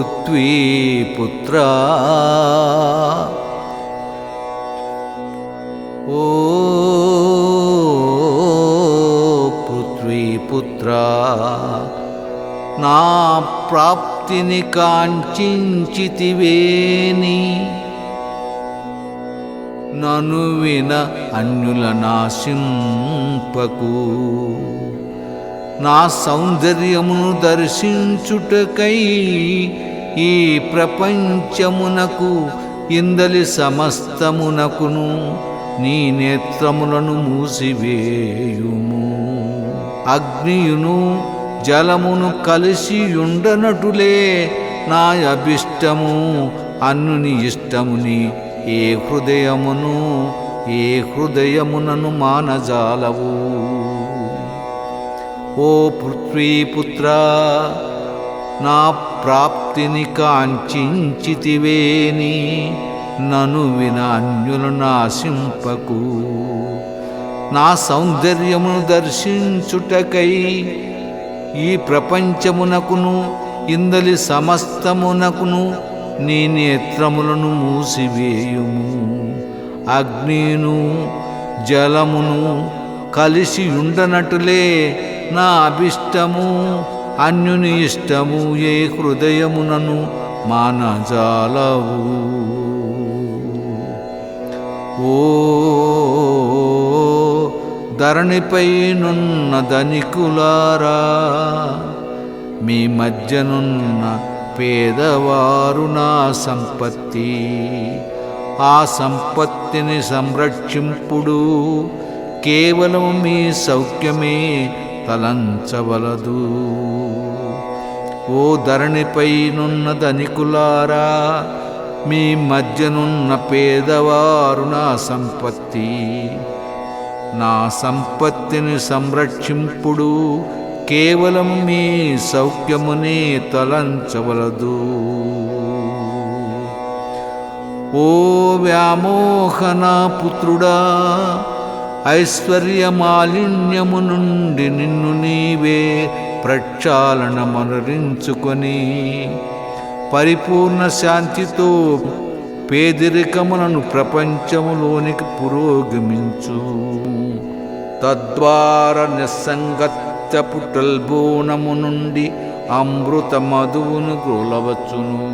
పృథ్వీ పుత్ర ఓ పృథ్వీపుత్రా నా ప్రాప్తిని కాంక్షించితివేని నను విన అన్యుల నాశింపకు నా సౌందర్యమును దర్శించుటకై ఈ ప్రపంచమునకు ఇందలి సమస్తమునకును నీ నేత్రములను మూసివేయుము. అగ్నియును జలమును కలిసి ఉండనటులే నా అభిష్టము అన్నుని ఇష్టముని ఏ హృదయమును ఏ హృదయమునను మానజాలవు. ఓ పృథ్వీపుత్ర నా ప్రాప్తిని కాంచితివేని నను విన అన్యులు నాశింపకు. నా సౌందర్యమును దర్శించుటకై ఈ ప్రపంచమునకును ఇందలి సమస్తమునకును నీ నేత్రములను మూసివేయుము. అగ్నిను జలమును కలిసి ఉండనటులే నా అభిష్టము. అన్యుని ఇష్టము ఏ హృదయమునను మానజాలవు. ఓ ధరణిపై నున్న ధనికులారా మీ మధ్యనున్న పేదవారు నా సంపత్తి. ఆ సంపత్తిని సంరక్షింపుడు కేవలం మీ సౌఖ్యమే తలంచవలదు. ఓ ధరణిపై ధనికులారా మీ మధ్యనున్న పేదవారు నా సంపత్తి. నా సంపత్తిని సంరక్షింపుడు కేవలం మీ సౌఖ్యమునే తలంచవలదు. ఓ వ్యామోహన పుత్రుడా ఐశ్వర్య మాలిన్యము నుండి నిన్ను నీవే ప్రక్షాళన మనరించుకొని పరిపూర్ణ శాంతితో పేదరికములను ప్రపంచములోనికి పురోగమించు. తద్వారా నిస్సంగత్య పుటల్బోనము నుండి అమృత మధువును గోలవచ్చును.